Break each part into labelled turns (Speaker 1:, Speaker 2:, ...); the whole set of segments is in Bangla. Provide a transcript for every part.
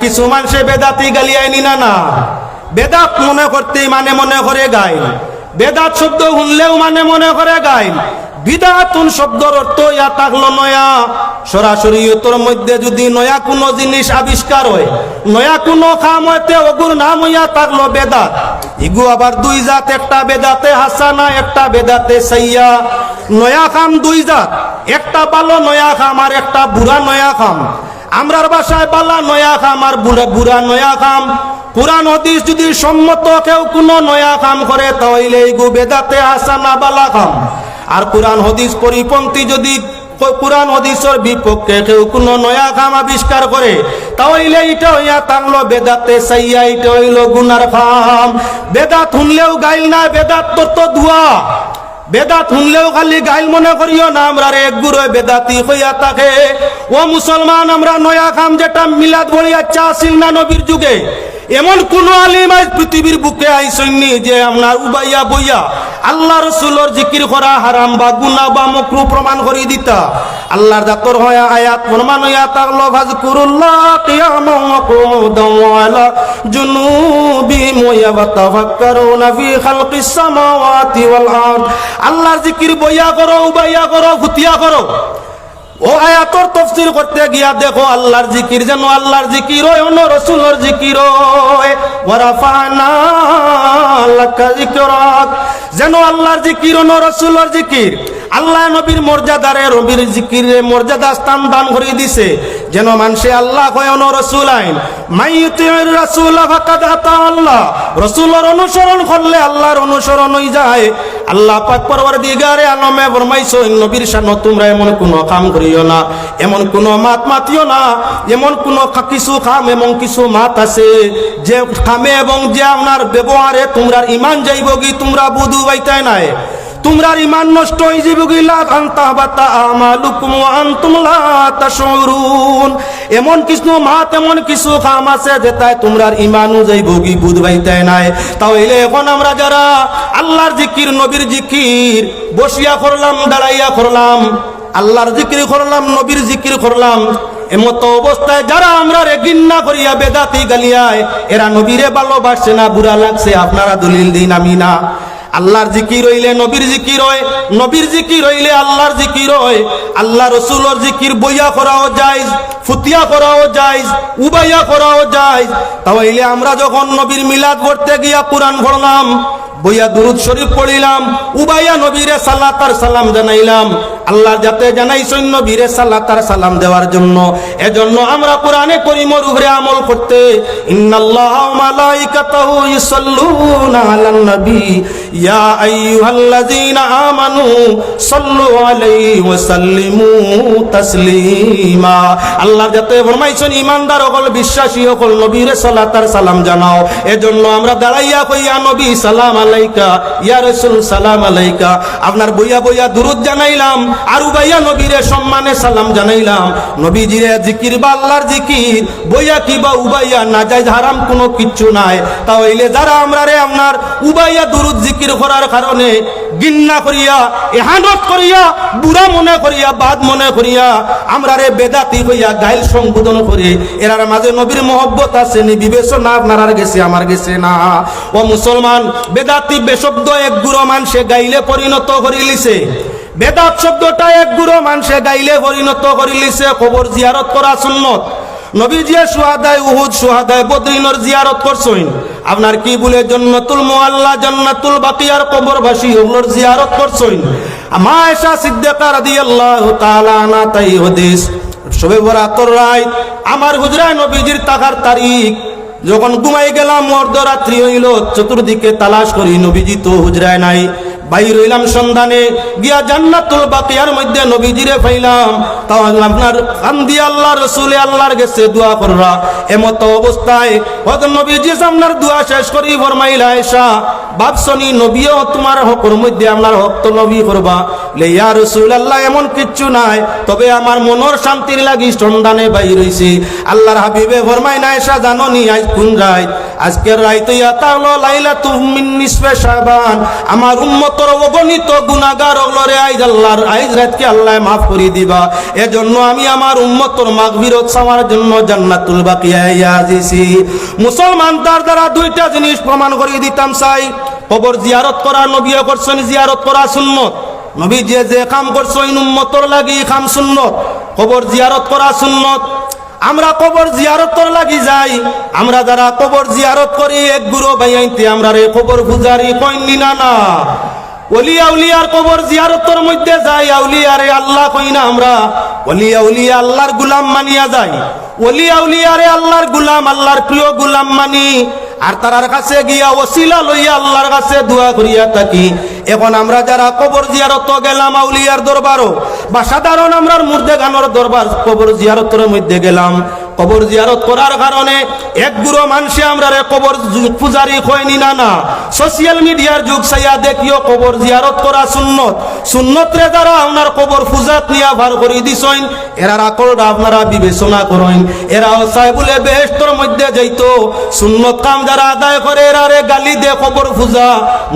Speaker 1: কিছু মানুষে বেদাতি গালিয়াই নিনা না বেদাত মনে করতেই মানে মনে করে গাইল বেদাত শব্দ শুনলেও মানে মনে করে গাইল বিদাতুন শব্দর অর্থ ইয়া থাকল নয়া। সরাসরি তোর মধ্যে যদি নয়া কোনো জিনিস আবিষ্কার হয়, নয়া কোনো খাম হইতে ওগুর নাম হইয়া থাকল বেদাত। ইগু আবার দুই জাত, একটা বেদাতে হাসানা, একটা বেদাতে সাইয়া। নয়া খাম দুই জাত, একটা ভালো নয়া খাম আর একটা বুড়া নয়া খাম। আমরার বাসায় বালা নয়া খাম আর বুড়া বুড়া নয়া খাম। পুরান হদিস যদি সম্মত কেউ কোনো নয়া কাম করে, তাহলে এই গু বেদাতে হাসানা বালা খাম। আর কোরআন হদিস পরিপন্থী যদি কোরআন হদিসের বিপক্ষে কেউ কোনো নয়া কাম আবিষ্কার করে, তাহলে এটা হইয়া থাকল বেদাতে সাইয়া এটা হইল গুনার খাম। বেদাত শুনলেও গাইল না, বেদাত তোর তো ধোয়া। বেদাত শুনলেও খালি গাইল মনে করিও না, আমরা রে গুরু বেদাতি হইয়া থাকে ও মুসলমান, আমরা নয়া খাম যেটা মিলাদ বলিয়া চা আসিল না নবীর যুগে। এমন কোন আলিম আজ পৃথিবীর বুকে আইসনি যে আপনার উবাইয়া বইয়া আল্লাহ রসুলর জিকির করা হারাম বা গুনা বা মকরু প্রমাণ করি দিতা। আল্লাহর জাতর হয়া আয়াত প্রমাণ হইয়া কিয়ামান ওয়া কুউদান ওয়া আলা জুনুবিহিম ওয়া ইয়াতাফাক্কারুনা ফি খালকিস সামাওয়াতি ওয়াল আরদ। আল্লাহর জিকির বইয়া করো, উবাইয়া করো ফুতিয়া করো। ও আয়াতর তফসির করতে গিয়া দেখো, আল্লাহর জিকির যেন আল্লাহর জিকির হয়, অন্য রসুলের জিকির যেন আল্লাহর জিকির, অন্য রসুলের জিকির। আল্লাহ নবীর মর্যাদারে, রবির জিকিরে মর্যাদা স্থান দান করে দিছে। যেন মানুষে আল্লাহ কয় অন্য রসুল আইন। মাইয়ুতির রাসূল ফাকাদ আতা আল্লাহ। রসুলের অনুসরণ করলে আল্লাহর অনুসরণ হই যায়। আল্লাহ পাক পরওয়ারদিগারে আলমে ফরমাইছো নবীর শানো তোমরা এমন কোন কাম করিও না, এমন কোন মাত মাতিও না, এমন কোন কিছু কাম এমন কিছু মাত আছে যে কামে এবং যে আপনার ব্যবহারে তোমরা ইমান যাইব কি তোমরা বুধু বাইতাই নাই? তোমরা ইমান নষ্ট হয়ে যাবে কি লা আনতা বাতা আমালুকুম ওয়া আনতুম লা তাশউরুন। এমন কিছু মাত এমন কিছু কাম আছে যেটাই তোমরা ইমানও যাইব কি বুধ বাইতাই নাই। তাহলে এখন আমরা যারা আল্লাহর জিকির, নবীর জিকির, বসিয়া করলাম, দাঁড়াইয়া করলাম, আল্লাহর জিকির করলাম, নবীর জিকির করলাম, এমতো অবস্থায় যারা আমরা রে গিন্না করিয়া, বেদাতি গালিয়ায়, এরা নবীরে ভালোবাসছে না, বুড়া লাগছে, আপনারা দলিল দিন, আমি না। আল্লাহর জিকির হইলে নবীর জিকির হয়, নবীর জিকির হইলে আল্লাহর জিকির হয়, আল্লাহ রসুলর জিকির বইয়া করাও যায় ফুতিয়া করাও যায় উবাইয়া করাও যায় তাহলে আমরা যখন নবীর মিলাদ করতে গিয়া পুরাণ ভরলাম বইয়া দুরুদ শরীফ পড়িলাম, উবাইয়া নবীরে সাল্লা তার সালাম জানাইলাম আল্লাহ যাতে জানাইছেন নবীরে সাল্লাহ তার সালাম দেওয়ার জন্য। এজন্য আমরা কোরআনে করিমর উপরে আমল করতে, ইন্নাল্লাহ মালাইকাতাহু ইউসাল্লুনা আলান নবী। ইয়া আইয়ুহাল্লাযীনা আমানু সাল্লু আলাইহি ওয়া সাল্লিমু তাসলিমা। আল্লাহ যাতে ফরমাইছেন, ইমানদার হল, বিশ্বাসী হল, নবীরে সাল্লাহ তার সালাম জানাও। এজন্য আমরা দাঁড়াইয়া কইয়া, নবী সালাম আলাইকা, ইয়া রাসূল সালাম আলাইকা। আপনার বইয়া বইয়া দুরুদ জানাইলাম আর উবাইয়া নবীরে সম্মানে সালাম জানাইলাম। নবীজিরে জিকির বা আল্লাহর জিকির, বইয়া কি বা উবাইয়া না যায় হারাম কোনো কিচ্ছু নাই। তাহলে যারা আমরা রে আপনার উবাইয়া দুরুদ জিকির করার কারণে গিন্না করিয়া, এহানত করিয়া, বুড়া মনে করিয়া, বাদ মনে করিয়া, আমরা রে বেদাতি হইয়া গাইল সংবোধন করি, এরার মাঝে নবীর মহব্বত আছে, নি বিবেচনা আপনার গেছে, আমার গেছে না। ও মুসলমান, বেদাতি, বেশব্দ, এক গুরু মানুষে গাইলে পরিণত করিলিছে। বেদাত শব্দটা এক গুরু মানুষে গাইলে পরিণত করিলিছে কবর জিয়ারত করা সুন্নত। নবীজিয়া সুহাদায় উহুদ, সুহাদায় বদ্রিনর জিয়ারত করছেন। আপনার কি বলে জন্নাতুল মুআল্লা, জান্নাতুল বাকিয়ার কবরবাসী ওগুলোর জিয়ারত করছেন? মা আয়েশা সিদ্দিকা রাদিয়াল্লাহু তাআলা আনা তাই হাদিস। সবে বরাতর রায়, আমার হুজরায় নবীজির তাকার তারিখ। যখন ঘুমাই গেলাম মর্দরাত্রি হইল, চতুর্দিকে তালাশ করি, নবীজি তো হুজরায় নাই। বাইর হইলাম সন্ধানে, গিয়া জান্নাতুল বাকিয়ার মধ্যে নবীজিরে পাইলাম। তাও আপনার কান্দি আল্লাহ, রসুলে আল্লাহর গেছে দোয়া কররা। এমত অবস্থায় হয়তো নবীজি আপনার দোয়া শেষ করি ফরমাইলা এসা ভাবছনি নবীও তোমার হকর মধ্যে আপনার হক নবী করবা। লে, ইয়া রসুল আল্লাহ এমন কিচ্ছু নাই। তবে আমার মনের শান্তির লাগি সন্ধানে বাইর হইছি। আল্লাহর হাবিবে ফরমাই না এসা জানো নি, আজ কোন রায় আজকের রাইতে শাবান। আমার উম্মতর অগণিত গুনাহগার ওগুলোরে আইজ আল্লাহর, আইজ রাতকে আল্লাহ মাফ করে দিবা। এজন্য আমি আমার উম্মতর মাগফিরত চাওয়ার জন্য জান্নাতুল বাকিয়া মুসলমান তার দ্বারা দুইটা জিনিস প্রমাণ করিয়ে দিতাম চাই। কবর জিয়ারত করা, নবী করছেন জিয়ারত করা সুন্নত। নবী যে যে কাম করছ উম্মতর লাগি কাম সুন্নত। কবর জিয়ারত করা সুন্নত। আমরা কবর জিয়ারত লাগি যাই। আমরা যারা কবর জিয়ারত করি, এক গুরু বাইতে আমরা রে কবর পূজারি কইনি না না। মধ্যে যাই আল্লাহ আমরা। আল্লাহর গুলাম মানিয়া গুলাম গুলাম মানি। আর তারার কাছে গিয়া ওসিলা লইয়া আল্লাহর কাছে দোয়া করিয়া থাকি। এখন আমরা যারা কবর জিয়ারত গেলাম আউলিয়ার দরবারও, বা সাধারণ আমরা মুর্দে গানোর দরবার কবর জিয়ারতের মধ্যে গেলাম। কবর জিয়ারত করার কারণে এক গুরো মানুষে আমরা রে কবর পূজারি হয়নি না না। সোশিয়াল মিডিয়ার যুগ সাইয়া দেখিও কবর জিয়ারত করা সুন্নত। সুন্নত রে যারা আপনার কবর পূজাত নিয়া ভার করে দিছইন এরা আকলটা আপনারা বিবেচনা করেন। এরা চাই বলে বেহেস্তর মধ্যে যাইতো। সুন্নত কাম যারা আদায় করে, এরা রে গালি দে কবর পূজা।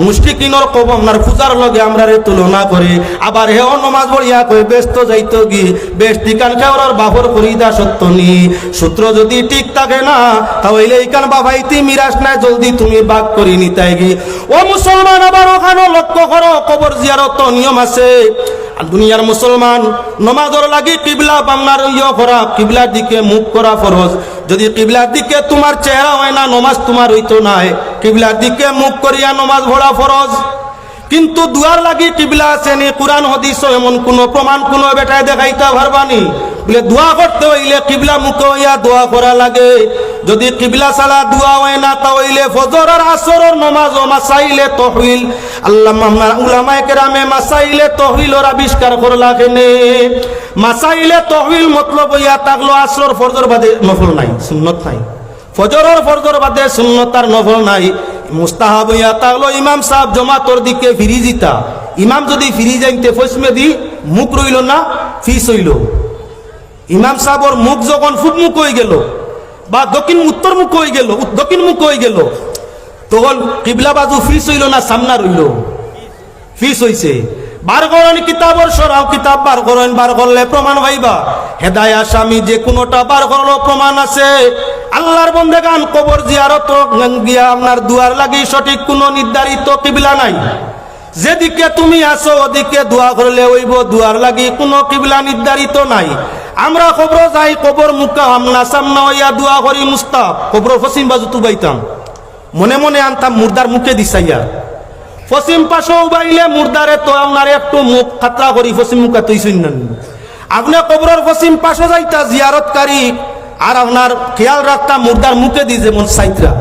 Speaker 1: মুষ্টিকিনর কবর আপনার পূজার লগে আমরা রে তুলনা করে। আবার হেও নমাজ বড়িয়া কই ব্যস্ত যাইতো কি? বেশ টিকান খেওয়ার বাবর করিদা সত্য নি। সূত্র যদি ঠিক থাকে না, তাহলে এইখান বাবাইতি মিরাস নাই, জলদি তুমি বাক করি নিতাই গি। ও মুসলমান, আবার ওখানে লক্ষ্য করো, কবর জিয়ারত নিয়ম আছে। দুনিয়ার মুসলমান, নমাজর লাগি কিবলা বাংলার ইয় করা, কিবলার দিকে মুখ করা ফরজ। যদি কিবলার দিকে তোমার চেহারা হয় না, নমাজ তোমার হইতো নাই। কিবলার দিকে মুখ করিয়া নমাজ ভরা ফরজ। কিন্তু দুয়ার লাগি কিবলা আছে নি, কোরআন হদিস এমন কোন প্রমাণ কোন বেটায় দেখাইতে পারবানি বলে দোয়া করতে হইলে কিবলা মুখ হইয়া দোয়া করা লাগে। যদি কিবলা সালা দোয়া হয় না তা হইলে ফজর আর আসরের নমাজ ও মাসাইলে তহবিল। আল্লাহ মামলা উলামায়ে কেরামে মাসাইলে তহবিলর আবিষ্কার করলা কেনে মাসাইলে তহবিল মতলব হইয়া থাকল আসর ফজর বাদে নফল নাই, সুন্নত নাই। ফজরের ফজর বাদে সুন্নতার নফল নাই। মুস্তাহাব হইয়া তাহলো ইমাম সাহেব জমাতর দিকে ফিরি জিতা ইমাম যদি ফিরি যাইতে ফসমে দি, মুখ রইল না, ফিস হইল। ইমাম সাহেবর মুখ যখন ফুট মুখ হয়ে গেল, বা দক্ষিণ উত্তর মুখ হয়ে গেল দক্ষিণ মুখ হয়ে গেল, তখন কিবলা বাজু ফিস হইল না, সামনা রইল। ফিস হইছে। বার করেন কিতাবর সরাও, কিতাব বার করেন, বার করলে প্রমাণ পাইবা হেদায়া স্বামী যে কোনোটা বার করল প্রমাণ আছে। আল্লাহর বন্ধে গান, কবর জিয়ারত গিয়া আপনার দুয়ার লাগি সঠিক, কোনো নির্ধারিত কিবলা নাই। যেদিকে তুমি আসো ওদিকে দোয়া করলে ওইব দুয়ার লাগি কোনো কিবলা নির্ধারিত নাই। আমরা কবর যাই কবর মুখা আমনা সামনা হইয়া দোয়া করি মুস্তাব কবর ফসিম বাজু তুবাইতাম মনে মনে আনতাম মুর্দার মুখে দিছাইয়া পশ্চিম পাশও উবাইলে মুর্দারে তো আপনার একটু মুখ খাতরা করি পশ্চিম মুখা তুই শুনলেন আপনি কবরের পশ্চিম পাশে যাইতা, জিয়ারতকারী, আর আপনার খেয়াল রাখতা মুর্দার মুখে দি যেমন সাইত্রা।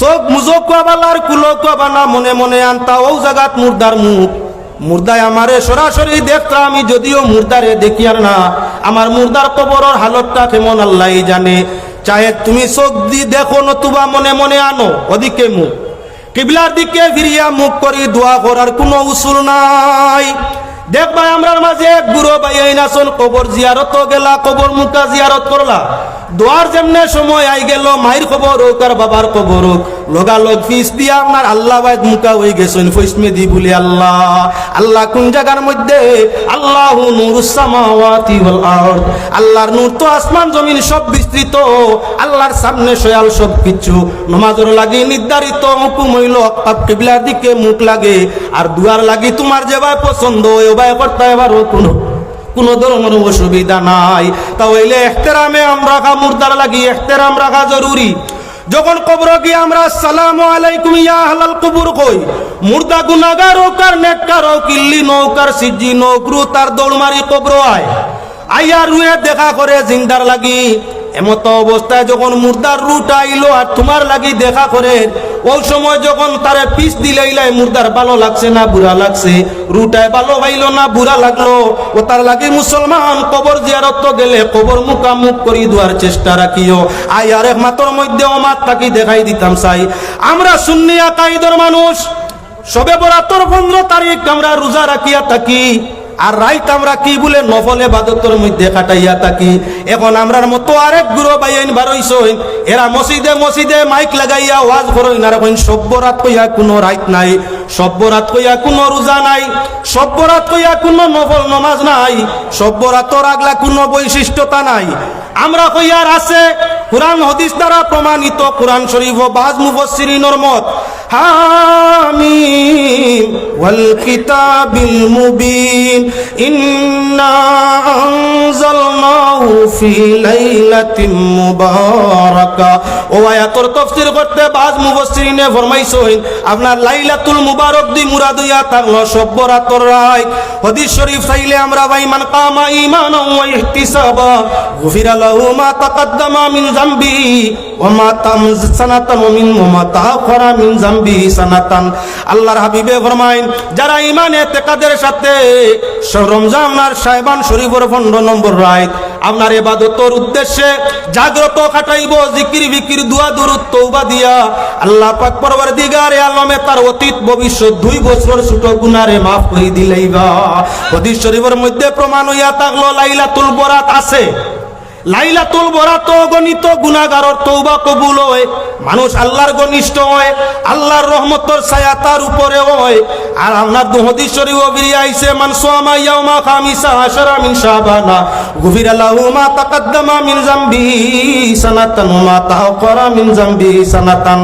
Speaker 1: সব মুজো কুয়াবালার কুলো কুয়াবানা মনে মনে আনতা, ও জাগাত মুর্দার মুখ। মুর্দায় আমারে সরাসরি দেখতা, আমি যদিও মুর্দারে দেখি আর না। আমার মুর্দার কবরের হালতটা কেমন আল্লাহ জানে। চাহে তুমি চোখ দি দেখো, নতুবা মনে মনে আনো ওদিকে মুখ। কিবলার দিকে ফিরিয়া মুখ করি, দোয়া করার কোনো উসুল নাই। দেখবা আমরার মাঝে এক বুড়ো ভাই আইনাছন কবর জিয়ারত গেলা, কবর মুখা জিয়ারত করলা। দোয়ার যেমনে সময় আই গেল, মায়ের খবর হোক আর বাবার খবর হোক। লগালগ ফিস দিয়া আপনার আল্লাহ বাইদ মুখা হয়ে গেছেন ফৈসমে দি বলি আল্লাহ। আল্লাহ কোন জায়গার মধ্যে? আল্লাহ নূর সামাওয়াতি ওয়াল আরদ। আল্লাহর নূর তো আসমান, জমিন সব বিস্তৃত। আল্লাহর সামনে সয়াল সব কিছু। নমাজের লাগি নির্ধারিত, হুকুম হইল কিবলার দিকে মুখ লাগে। আর দুয়ার লাগি তোমার যেভাবে পছন্দ ওই করতে পারো কোনো কোনো ধরনের অসুবিধা নাই। তাহলে এখতেরামে আমরা মুর্দার লাগি এখতেরাম রাখা জরুরি। যখন কবর গিয়ে আমরা, সালাম আলাইকুম ইয়া হালাল কবুর কই, মুর্দা গুনাগার ওকার ও কিল্লি নৌকার সিজি নৌকরু তার দৌড় মারি কবর আয়। আইয়া রুয়ে দেখা করে জিন্দার লাগি এমত অবস্থায় যখন মুর্দার রুট আইলো আর তোমার লাগি দেখা করে, ওই সময় যখন তারে পিস দিলাইলাই মুর্দার ভালো লাগছে না, বুড়া লাগছে। রুটায় ভালো ভাইলো না, বুড়া লাগল। ও তার লাগি মুসলমান, কবর জিয়ারত গেলে কবর মুখামুখ করি দেওয়ার চেষ্টা রাখিও। আই আর এক মাতর মধ্যে অমাত তাকি দেখাই দিতাম চাই। আমরা সুন্নিয়া কাইদর মানুষ, সবে বরাতর পনেরো তারিখ আমরা রোজা রাখিয়া থাকি। আর রাইত আমরা কি বলে নফল বাদতর মধ্যে কাটাইয়া থাকি? এখন আমরার মতো আরেক গুরু বাইন বারইছইন এরা মসজিদে মসজিদে মাইক লাগাইয়া ওয়াজ করইন আর এখন সব্যরাত কইয়া কোনো রাইত নাই। সব্যরাত কইয়া কোনো রোজা নাই সব্যরাত কইয়া কোনো নমাজ নাই সব্যরাতর আগলা কোনো বৈশিষ্ট্যতা নাই। আমরা কইয়ার আছে, কোরআন হদিস দ্বারা প্রমাণিত, কোরআন শরীফ ও বাজ মত। হামিম ওয়াল কিতাবিল মুবিন, ইন্না আনজালনাহু ফি লাইলাতিন মুবারাকা। ও আয়াতর তাফসীর করতে বাজ ফরমাইছেন, আপনার লাইলাতুল আল্লাহর হাবিবে যারা সাথে স- রমজান আর শায়বান শরীফের পনেরো নম্বর রায়। আপনার এবাদতর উদ্দেশ্যে জাগ্রত খাটাইব জিকির বিকির দুয়া দুরুদ তৌবা দিয়া। আল্লাহ পাক আলমে তার অতীত, ভবিষ্যৎ দুই হদিস শরীফের মধ্যে প্রমাণ হইয়া থাকল লাইলাতুল বরাত আছে। লাইলাতুল বরাত গণিত কবুল হয়। মানুষ আল্লাহর ঘনিষ্ঠ হয়, আল্লাহর রহমতর ছায়া তার উপরে হয়। আর আপনার দুহদি শরীফ আইছে ইয়াউমা খামিসা আশারা মিন শাবানা, গুফির মা তাকাদ্দামা মিন জামবি সানাতান মা তাআখারা মিন জামবি সানাতান।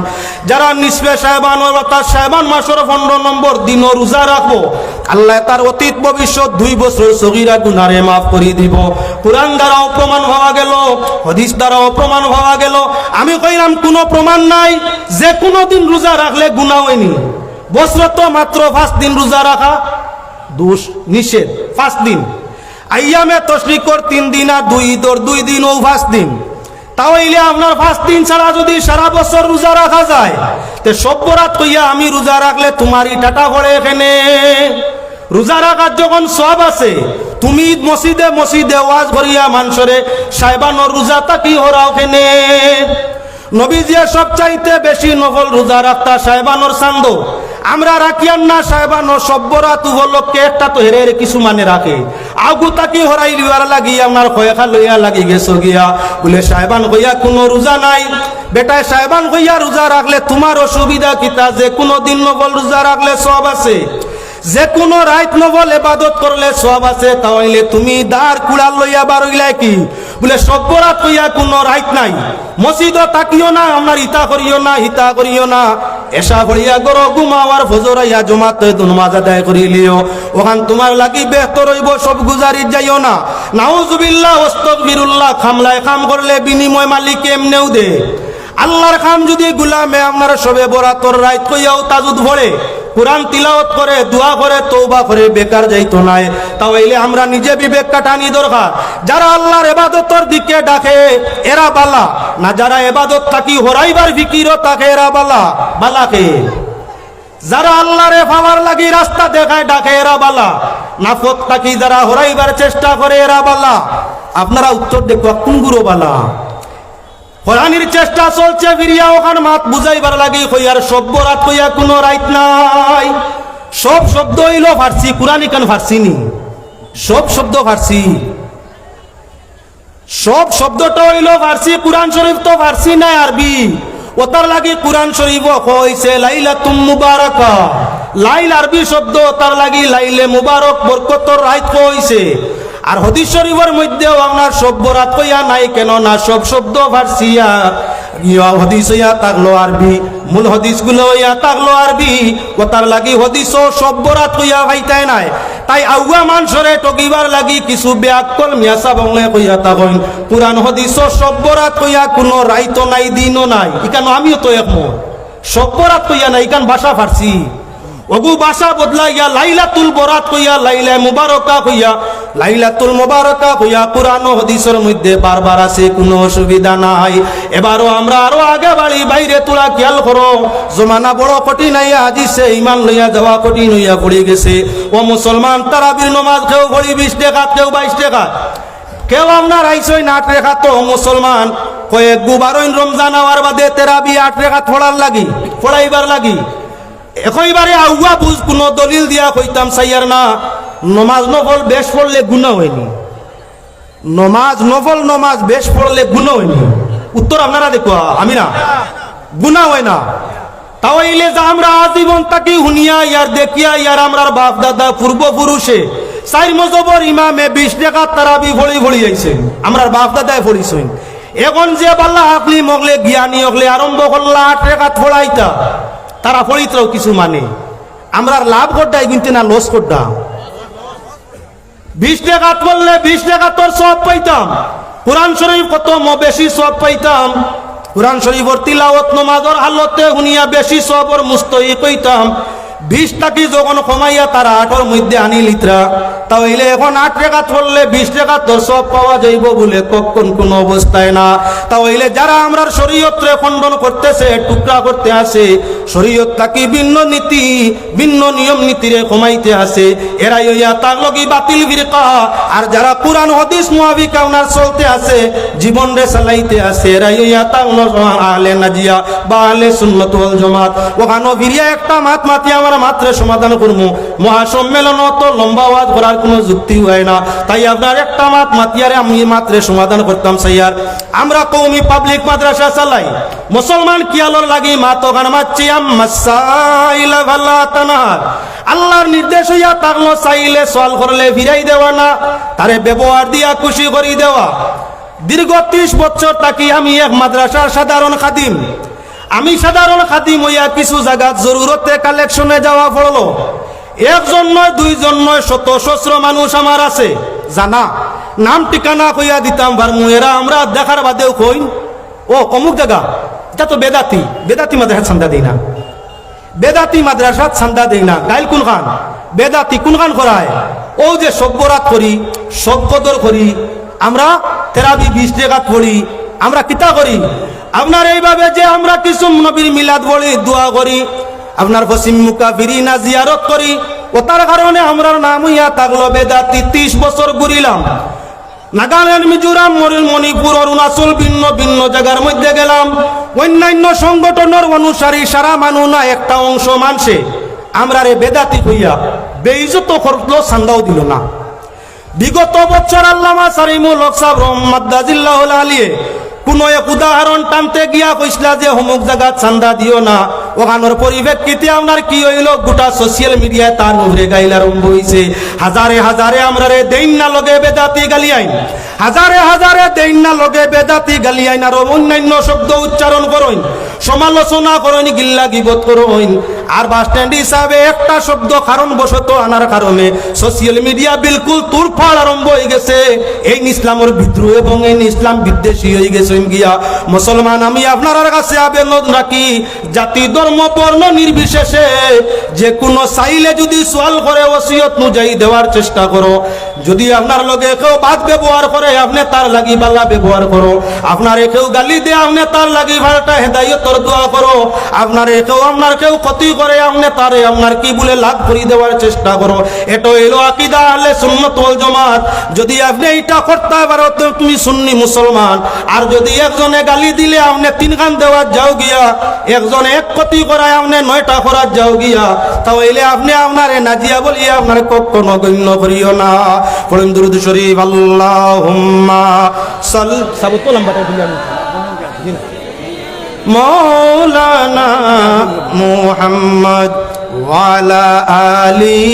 Speaker 1: যারা নিসবে শাবান অর্থাৎ শাবান মাসের 15 নম্বর দিন রোজা রাখব, আল্লাহ তার অতীত ভবিষ্যৎ দুই বছর সগীরা গুনারে মাফ করে দিব। কোরআন দ্বারাও প্রমাণ হওয়া গেল, হদিস দ্বারাও প্রমাণ হওয়া গেল। আমি কইলাম, কোনো প্রমাণ নাই, যে কোনো দিন রোজা রাখলে গুণা হয়নি। বছর তো মাত্র পাঁচ দিন রোজা রাখা দুষ, নিষেধ, পাঁচ দিন। আইয়ামে তশরিকর তিন দিন আর দুই ঈদর দুই দিন ও পাঁচ দিন। তাহলে আপনার পাঁচ দিন ছাড়া যদি সারা বছর রোজা রাখা যায়, তে সব্যরাত কইয়া আমি রোজা রাখলে তোমারই টাটা পড়ে এখানে। রোজা রাখার যখন সব আছে, তুমি মসজিদে মসজিদে ওয়াজ করিয়া মানুষরে সাহেবানোর রোজা তাকি হরাও কেনে? নবীজিয়া সব চাইতে বেশি নফল রোজা রাখতা সাহেবানোর চান্দ। আমরা রাখিয়ান না সাহেবানো সব্যরাত উপলক্ষে একটা তো হেরে কিছু মানে রাখে। আগু তাকি হরাই লিবার লাগি, আপনার কয়েখা লইয়া লাগি গেছো গিয়া। বলে সাহেবান কইয়া কোনো রোজা নাই। বেটায় সাহেবান কইয়া রোজা রাখলে তোমার অসুবিধা কিতা? যে কোনো দিন নফল রোজা রাখলে সব আছে। যে কোনো রাইত নবল এবাদত করলে সব আছে, তাহলে তুমি দাঁড় কুড়াল লইয়া বার হইলাই কি? বলে, সব্যরাত কইয়া কোনো রাইত নাই। মসজিদ তাকিও না আপনার ইতা করিও না, হিতা করিও না। এসা করিয়া গর ঘুমাওয়ার ফজরাইয়া জমাতে নমাজ আদায় করিলিও ওখান তোমার লাগি বেহতর হইব সব গুজারি যাইও না। নাউজুবিল্লাহ, ওয়াস্তাগফিরুল্লাহ, খামলায় খাম করলে বিনিময় মালিক এমনেও দে। আল্লাহর খাম যদি গুলামে, আপনার সবে বরাতর রাইত কইয়াও তাজুদ ভরে। কোরআন তিলাওয়াত করে, দোয়া করে তৌবা করে, বেকার যাইতো নাই। তাহলে আমরা নিজে বিবেক কাটানি দরকার। যারা আল্লাহর এবাদতর দিকে ডাকে, এরা বালা। না যারা এবাদত থাকি, হরাইবার ফিকিরও তাকে, এরা বালা। বালাকে যারা আল্লাহরে পাওয়ার লাগি রাস্তা দেখায়, ডাকে, এরা বালা। না নাফত থাকি যারা হরাইবার চেষ্টা করে, এরা বালা। আপনারা উত্তর দেখো, কোন বালা? হরানির চেষ্টা চলছে ফিরিয়া, ওখান মাত বুঝাইবার লাগি কইয়ার সভ্য রাত কইয়া কোনো রাইত নাই। সব শব্দ হইল ফার্সি কোরআন ইকান ফার্সি নি? সব শব্দ ফার্সি। সব শব্দটা হইল ফার্সি, কোরআন শরীফ তো ফার্সি নাই আরবি। ওতার লাগি কোরআন শরীফ কইছে লাইলা তুম মুবারাকা। লাইল আরবি শব্দ, তার লাগি লাইলে মুবারক, বরকতর রাইত কইছে আর হদিস শরীফের মধ্যেও আপনার সভ্য রাত কইয়া নাই কেন না সব শব্দ ফার্সিয়া। ইয়া হদিস ইয়া তাকলো আরবি, মূল হদিসগুলো ইয়া তাকলো আরবি। কথার লাগি হদিস ও সভ্য রাত কইয়া ভাইতাই নাই। তাই আউয়া মানসরে টকিবার লাগি কিছু ব্যাকল মিয়াসা বংলে কইয়া তাকইন পুরান হদিস ও সভ্য রাত কইয়া কোনো রাইতো নাই, দিনও নাই। ইকান আমিও তো একমত। সভ্য রাত কইয়া নাই, ইকান ভাষা ফার্সি। অগু বাসা বদলাইয়া লাইলাতুল বরাত কইয়া লাইলা মুবারকা কইয়া লাইলাতুল মুবারকা কইয়া ও হাদিসের মধ্যে বারবার আছে, কোনো অসুবিধা নাই। এবারও আমরা আরও আগে বাড়ি বাইরে তোলা খেয়াল করো, জমানা বড় কঠিন হইয়া আজিছে ইমান লইয়া যাওয়া কঠিন হইয়া পড়ে গেছে। ও মুসলমান, তারাবির নমাজ কেউ ভরি বিশ টাকা, কেউ বাইশ টাকা। কেউ আপনার আইসই না রেখা তো মুসলমান, কয়েক গুবারইন রমজান আওয়ার বাদে তেরাবি আট রেখা ফোড়ার লাগি, ফোড়াইবার লাগি। এখনবারে আউয়া বুঝ কোনো দলিল দিয়া কইতাম, সাইয়ার না নমাজ নফল বেশ পড়লে গুণা হয়নি। নমাজ নফল নমাজ বেশ পড়লে গুণা হয়নি। উত্তর আপনারা দেখো, আমি না। গুণা হয় না। তাহলে যে আমরা আজীবন তাকি হুনিয়া ইয়ার দেখিয়া, ইয়ার আমরার বাপ দাদা পূর্বপুরুষে চার মজবর ইমামে বিশ টাকা তারাবি ভরি ভরি আইছে। আমরার বাপ দাদায় ভরিছেন এখন যে বাল্লা আপনি মগলে, জ্ঞানী হগলে আরম্ভ করলা, আট টাকা ফোড়াইতা তারা ফড়িতরাও কিছু মানে। আমরা লাভ করতাই কিন্তু না লস করতাম বিশ টাকা বললে বিশ টাকা তোর সব পাইতাম। কোরআন শরীফ কত বেশি সব পাইতাম। কোরআন শরীফর তিলাওয়াত নমাজর হালতে শুনিয়া বেশি সব সবর মুস্তই কইতাম বিশ টাকি যখন কমাইয়া তারা আটর মধ্যে আনি লিত্রা, তাহলে এখন আট টাকা চললে বিশ টাকা তোর সব পাওয়া যাইব বলে কখন কোন অবস্থায় না। তাহলে যারা আমরা শরীয়ত্রে খণ্ডন করতেছে, টুকরা করতে আসে শরীয়ত তাকি ভিন্ন নীতি, ভিন্ন নিয়ম নীতিরে কমাইতে আসে এরাই হইয়া তার লগি বাতিল ফিরকা। আর যারা কোরআন, হদিস, মুআবিকা ওনার চলতে আছে জীবন রে চালাইতে আছে, এরাই হইয়া তার আলে নাজিয়া বা আলে সুন্নত ওয়াল জামাত। ওখানে ফিরিয়া একটা মাত মাতি আমরা মাত্র সমাধান করব মহাসম্মেলন তো লম্বা আওয়াজ করার কোনো যুক্তি হয় না। তাই আপনার একটা মাত মাতিয়ারে আমি মাত্রে সমাধান করতাম সাইয়ার আমরা কৌমি পাবলিক মাদ্রাসা চালাই। মুসলমান কিয়ালোর লাগি মাত ওখানে তানার আল্লাহর নির্দেশ হইয়া তাকলো চাইলে সওয়াল করলে ফিরাই দেওয়া না, তারে ব্যবহার দিয়া খুশি করি দেওয়া। দীর্ঘ ত্রিশ বছর আমি এক মাদ্রাসার সাধারণ খাদিম। আমি সাধারণ খাদিম হইয়া কিছু জায়গাত জরুরতে কালেকশনে যাওয়া পড়ল। একজন নয়, দুইজন নয়, শত সহস্র মানুষ আমার আছে। জানা, নাম ঠিকানা কইয়া দিতাম ভারমু এরা আমরা দেখার বাদেও কই। ও, অমুক জায়গা, এটা তো বেদাতি বেদাতি মাদ্রাসা চান্দা দেই না। বেদাতি মাদ্রাসাত চান্দা দেই না। গাইল কোন খান বেদাতি কোন খান করায়? ও যে সভ্যরাত করি সভ্যদর করি, আমরা তেরাবি বিশ টাকাত পড়ি, আমরা কিতা করি? আপনার এইভাবে যে আমরা কিছু নবীর মিলাদ বলি, দোয়া করি, আপনার পশ্চিম মুখা ফিরি না জিয়ারত করি, ও তার কারণে আমরার নাম ইয়া থাকল বেদাতি, ত্রিশ বছর ঘুরিলাম। নাগাল্যান্ড মিজোরাম মণিপুর, অরুণাচল, ভিন্ন ভিন্ন জায়গার মধ্যে গেলাম। অন্যান্য সংগঠনের অনুসারী সারা মানুষ না একটা অংশ মানছে। আমরা রে বেদাতি হইয়া বেইজত করল সান্দাও দিল না। বিগত বছর আল্লামা সারিমুল হক সাহেব রহমাদ্দাজিল্লাহ আলিয়ে কোন এক উদাহরণ টানতে গিয়া কইসলা যে অমুক জায়গা চান্দা দিও না। ওখানোর পরিপ্রেক্ষিতে আপনার কি হইল? গোটা সোশ্যাল মিডিয়ায় তার উপরে গাইল আরম্ভ হইছে। হাজারে হাজারে আমরা রে দেইন না লগে বেদাতি গালি আইন। হাজারে হাজারে দেইন না লগে বেদাতি গালি আইন আর অন্যান্য শব্দ উচ্চারণ করইন সমালোচনা করইন গিল্লা গিবত করইন আর বাস স্ট্যান্ড হিসাবে একটা শব্দ কারণ বশত আনার কারণে সোশ্যাল মিডিয়া বিলকুল তুরফাড় আরম্ভ হয়ে গেছে। এই ইসলামের বিদ্রোহ এবং এই ইসলাম বিদ্বেষী হয়ে গেছে গিয়া। মুসলমান, আমি আপনার কাছে আবেদন রাখি, জাতি ধর্ম বর্ণ নির্বিশেষে যে কোনো চাইলে যদি সোয়াল করে ওসিয়ত অনুযায়ী দেওয়ার চেষ্টা করো। যদি আপনার লগে কেউ বাদ ব্যবহার করে, আপনি তার লাগি বালা ব্যবহার করো। আপনার কেউ গালি দিয়ে আপনি তার লাগি ভাড়াটা হেদায়তর দোয়া করো। আপনার কেউ আপনার কেউ ক্ষতি করে, আপনি তারে আপনার কি বলে লাভ করে দেওয়ার চেষ্টা করো। এটা এলো আকিদা আলে সুন্নত ওয়াল জামাত। যদি আপনি এইটা করতে পারো তুমি সুন্নি মুসলমান। আর যদি একজনে গালি দিলে, আপনি তিন খান দেওয়ার যাও গিয়া। একজনে এক ক্ষতি করায়, আপনি নয়টা করার যাও গিয়া। তাহলে আপনি আপনার নাজিয়া বলিয়া আপনার কখনো গণ্য করিও না। পড়েন দুরুদ শরীফ আল্লাহুম্মা সাল সাবুত লম্বাটা দিলাম মৌলানা মুহাম্মদ ওয়ালা আলি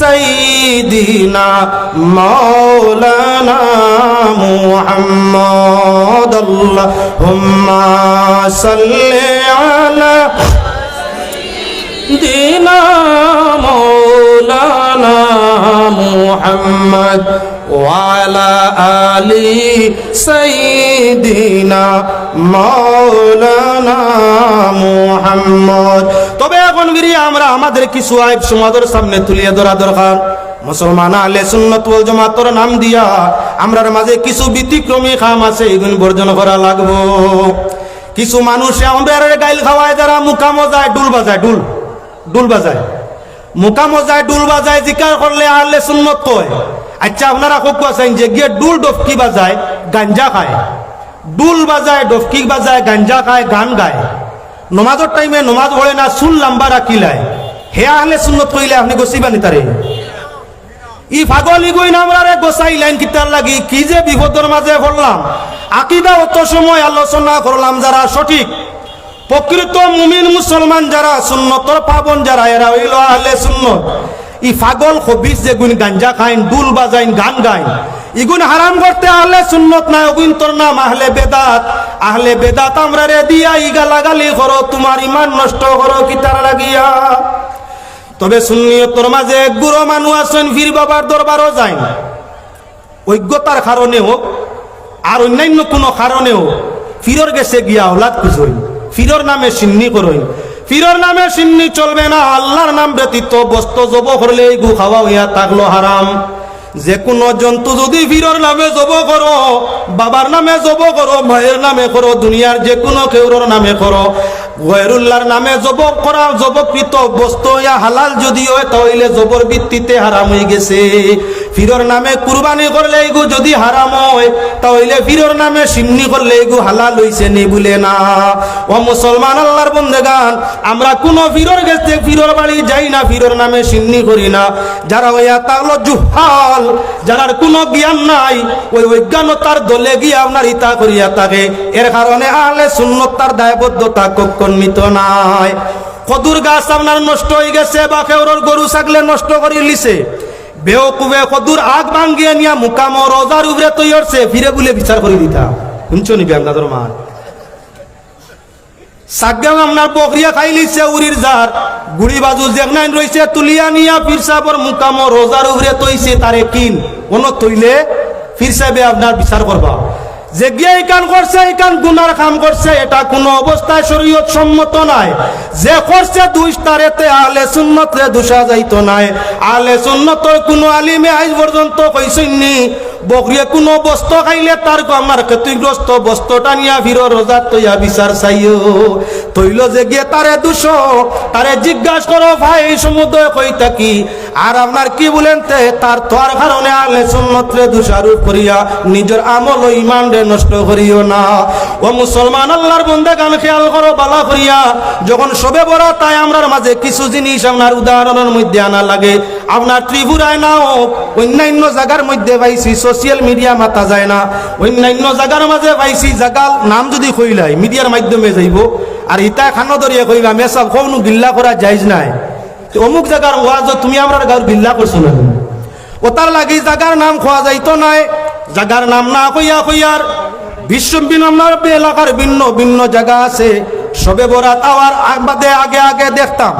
Speaker 1: সাইদিনা মৌলানা মুহাম্মদ আল্লাহুম্মা সাল্লি আলা দিনা মুহাম্মদ ওয়ালা আলি সাইদিনা মৌলানা মুহাম্মদ তবে এখন ফিরি আমরা আমাদের কিছু আইব সমাজের সামনে তুলিয়ে ধরা দরকার। মুসলমান আলে সুন্নত ওয়াল জামাতর নাম দিয়া আমরার মাঝে কিছু ব্যতিক্রমী খাম আছে, এগুন বর্জন করা লাগবো। কিছু মানুষ আমরা গাইল খাওয়ায়, যারা মুকামো যায় ডুল বাজায়, ডুল ডুল বাজায়। মুকামো যায় ডুল বাজায়, জিকার করলে আহলে সুন্নত কয়? আচ্ছা আপনারা খুব আছেন যে গিয়ে ডুল ডফকি বাজায়, গাঞ্জা খায়। ডুল বাজায়, ডফকি বাজায়, গাঞ্জা খায়, গান গায়। নমাজের টাইমে নমাজ পড়ে না, চুল লাম্বা রাখিলায় হে আহলে সুন্নত কইলে আপনি গছিবানি তারে ই পাগল ইগুইন আমরারে গোসাই লাইন কিতার লাগি, কি যে বিপদের মাঝে পড়লাম। আকিদা অত সময় আলোচনা করলাম যারা সঠিক। প্রকৃত মুমিন মুসলমান যারা, সুন্নতর পাবন যারা, এরা হইল আহলে সুন্নত। ই পাগল খবিস যে গুণ গাঞ্জা খাইন, দুল বাজাইন, গান গাইন। ইগুন হারাম করতে আহলে সুন্নত নাই অগুন তোর নাম আহলে বেদাত। আহলে বেদাত আমরা রে দিয়া ই গালাগালি করো, তোমার ইমান নষ্ট করো কি তারা লাগিয়া? তবে সুন্নিয়তর মাঝে এক গুরো মানুষ আছেন ফির বাবার দরবারও যায় অজ্ঞতার কারণেও, আর অন্যান্য কোনো কারণেও, ফিরর গেছে গিয়া ওলাদ খুঁজই ফিরর নামে সিন্নি করই ফিরর নামে সিন্নি চলবে না, আল্লাহর নাম ব্যতীত বস্ত জব করলে গু খাওয়া হইয়া থাকল হারাম। যে কোনো জন্তু যদি ফিরর নামে জব করো, বাবার নামে জব করো, মায়ের নামে করো, দুনিয়ার যে কোনো কেউর নামে করো গয়রুল্লাহর নামে জব করা জবকৃত বস্তু ইয়া হালাল যদি হয়, তাহলে জবর ভিত্তিতে হারাম হয়ে গেছে। ফিরর নামে কুরবানি করলে এগু যদি হারাম হয়, তাহলে ফিরর নামে সিন্নি করলে এগু হালাল হইছে নি বলে না। ও মুসলমান আল্লাহর বন্দেগান, আমরা কোনো ফিরর গেছে, ফিরর বাড়ি যাই না, ফিরর নামে সিন্নি করি না। যারা হইয়া তাহলে জুহাল যারার কোনো জ্ঞান নাই, ওই অজ্ঞানতার দলে গিয়ে আপনার ইতা করিয়া থাকে। এর কারণে আলে শূন্যতার দায়বদ্ধতা কক্ষণিত নাই। কদুর গাছ আপনার নষ্ট হয়ে গেছে, বা কেউর গরু ছাগলে নষ্ট করে লিছে বেওকুবে কদুর আগ ভাঙ্গিয়ে নিয়া মুকাম রোজার উপরে তৈরি ফিরে বলে বিচার করে দিতা শুনছো নিবি আপনাদের মা আপনার বকরিয়া খাই লিছে উরির জার। গুড়ি বাজু জেগনাইন রইছে, তুলিয়া নিয়া মুকাম রোজার তৈছে তারে কিন। কোন তৈলে ফির সাহেবে আপনার বিচার করবা। যে গিয়ে এই করছে, এই গুনার কাম করছে, এটা কোনো অবস্থায় শরীয়ত সম্মত নাই। যে করছে, দুই তারেতে আলে সুন্নত রে দুষা যাইতো নাই। আলে সুন্নতর কোনো আলিমে আজ পর্যন্ত কইসইনি বকরিয়ে কোনো বস্তু খাইলে তার আমার ক্ষতিগ্রস্ত বস্তুটা নিয়া ফিরো রোজার তৈয়া বিচার চাইও। তৈল যে গিয়ে তারে দুষ, তারে জিজ্ঞাসা করো, ভাই সমুদ্র কই থাকি আর আপনার কি বলেন তে? তার তোর কারণে আলে সুন্নতরে দোষারোপ করিয়া নিজের আমল ও ইমান রে নষ্ট করিও না। ও মুসলমান, আল্লাহর বন্দে গান খেয়াল করো, বালা করিয়া। যখন সবে বড়, তাই আমরার মাঝে কিছু জিনিস আপনার উদাহরণের মধ্যে আনা লাগে। আপনার ত্রিপুরায় না হোক, অন্যান্য জায়গার মধ্যে পাইছি সোশিয়াল মিডিয়া মাতা যায় না। অন্যান্য জায়গার মাঝে পাইছি, জাগাল নাম যদি কইলাই, মিডিয়ার মাধ্যমে যাইব। আর ইটা খানো দরিয়া কইবা, মেসব কোনো গিল্লা করা যাইজ নাই। অমুক জায়গার ওয়াজ তুমি আমরা গাঁর বিল্লা করছ না ও তার লাগি জাগার নাম খোয়া যাইতো নাই জাগার নাম না কইয়া কইয়ার বিশ্ব ভিন্ন এলাকার ভিন্ন ভিন্ন জায়গা আছে। সবে বরাত আওয়ার বাদে আগে আগে দেখতাম।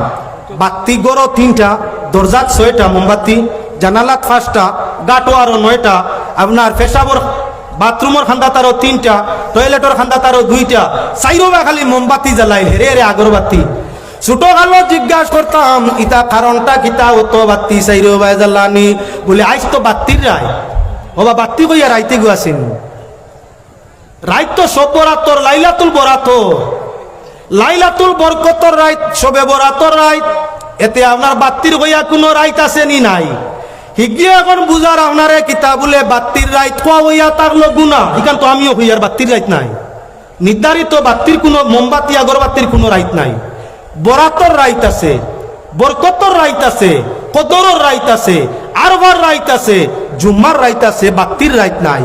Speaker 1: বাতি গড় তিনটা দরজাত ছয়টা মোমবাতি, জানালাত পাঁচটা, গাটো আরও নয়টা। আপনার পেশাবর বাথরুমের খান্দা তারও তিনটা টয়লেটের খান্দা তারও দুইটা। চাইরবা খালি মোমবাতি জ্বালাই হেরে হেরে আগরবাতি ছোট কালো জিজ্ঞাসা করতাম, ইতা কারণটা কিতা অত বাতি চাইরবা জ্বালানি বলে আইস তো বাত্তির রায়। ওবা বাত্তি কইয়া রাইতে গুয়াছেন। রাইত তো সব বরাতর, লাইলাতুল বরাতর। লাইলাতুল বরকতর রাইত, সবে বরাতর রাইত। এতে আপনার বাত্তির হইয়া কোনো রাইত আছে নি নাই। হিগিয়ে এখন বুঝার আপনারে কিতা বলে, বাত্তির রাইত কোয়া হইয়া তাকলো গুণা? ইখান তো আমিও হইয়ার বাত্তির রাইত নাই। নির্ধারিত বাত্তির কোনো মোমবাতি আগরবাতির কোনো রাইত নাই। বরাতর রাইত আছে, বরকতর রাইত আছে, কদরর রাইত আছে, আরবার রাইত আছে, জুম্মার রাইত আছে বাত্তির রাইত নাই।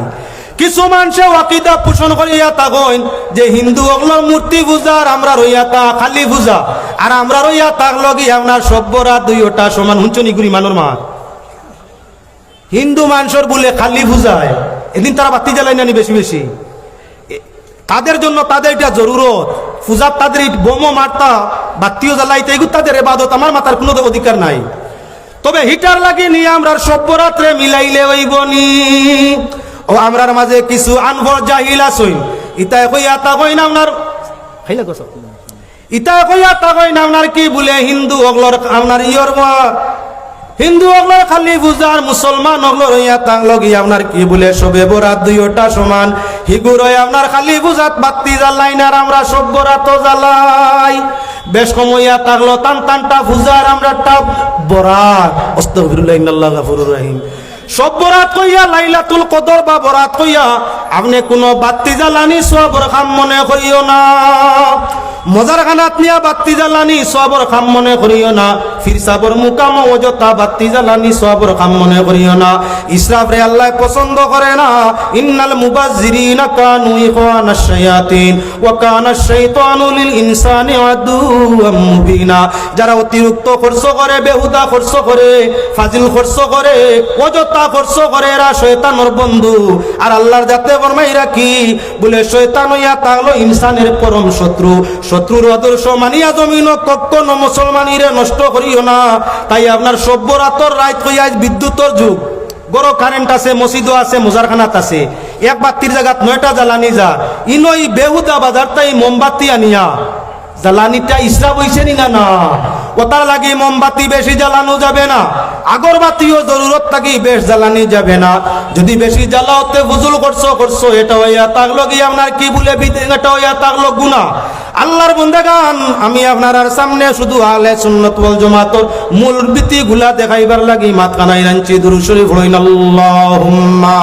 Speaker 1: কিছু মানুষে ওয়াকিদা পোষণ করিয়া তাগইন যে হিন্দু অগলর মূর্তি পূজার আমরা রইয়া তা খালি পূজা আর আমরা রইয়া তাক লগি আপনার সভ্যরা দুইটা সমান হুঞ্চনি গুড়ি মানুর মা। হিন্দু মানুষের বলে খালি পূজায় এদিন তারা বাতি জ্বালাই নানি বেশি বেশি? তাদের জন্য তাদের এটা জরুরত। পূজার তাদের বোমো মারতা বাতিও জ্বালাইতে, এগুলো তাদের এবাদত, আমার মাথার কোনো অধিকার নাই। তবে হিটার লাগি নিয়ে আমরা সভ্যরাত্রে মিলাইলে ওইবনি ও, আমরার মাঝে কিছু আনভর জাহিল আসইন ইতা কইয়া তা কইন আপনার খাইলা গছ ইতায় কইয়া তা কইন আপনার কি বলে, হিন্দু অগলর আপনার ইয়র হিন্দু অগলর খালি বুঝার, মুসলমান অগলর ইয়া তাং লগি, আপনার কি বলে সবে বরাত দুইটা সমান? হিগুর আপনার খালি বুঝাত, বাত্তি জ্বালাই না আর আমরা সব বরাত জ্বালাই। বেশ সময়া থাকল টান তানটা ফুজার আমরা টা বরাত। অস্তফিরুল্লাহ ইন্নাল্লাহ গাফুরুর রহিম। সব বরাত কইয়া, লাইলাতুল কদর বা বরাত কইয়া, আপনি কোনো বাত্তি জ্বালানি সবর খাম মনে করিও না। মজার খানাত নিয়া বাত্তি জ্বালানি সবর খাম মনে করিও না। ফির সাবর মুকাম অযথা বাত্তি জ্বালানি সবর খাম মনে করিও না। ইসরাফ রে আল্লাহ পছন্দ করে না। ইন্নাল মুবাজ্জিরিনা কানু ইখওয়ানাশ শায়াতিন, ওয়া কানা শাইতানু লিল ইনসানি আদুওয়াম মুবিনা। যারা অতিরিক্ত খরচ করে, বেহুদা খরচ করে, ফাজিল খরচ করে, অযথা খরচ করে, এরা শয়তানের বন্ধু। আর আল্লাহর যাতে ফরমাইরা কি? বলে, শয়তান হইয়া তাহলো ইনসানের পরম শত্রু। শত্রুর আদর্শ মানিয়া জমিন কখনো মুসলমানিরে নষ্ট করিও না। তাই আপনার সভ্য রাতর রাত হইয়া আজ যুগ। বড় কারেন্ট আছে, মসজিদও আছে, মোজারখানাত আছে। এক বাতির জায়গাত নয়টা জ্বালানি যা। ইনই বেহুদা বাজার তাই মোমবাতি আনিয়া। জ্বালানিটা ইসরাপ হইছে নি না ওটার লাগি মোমবাতি বেশি জ্বালানো যাবে না। আগরবাতিও জরুরত থাকি বেশ জ্বালানি যাবে না। যদি বেশি জ্বালাওতে ফুজুল করছ করছ, এটা হইয়া তাগলো কি আপনার কি বলে এটা হইয়া তাগলো গুনা আল্লাহর বন্দেগান, আমি আপনার সামনে শুধু আলে সুন্নত ওয়াল জামাতর মূল বিতি গুলা দেখাইবার লাগি মাত কানাই রাঞ্চি দুরুশরীফ হইন আল্লাহুম্মা।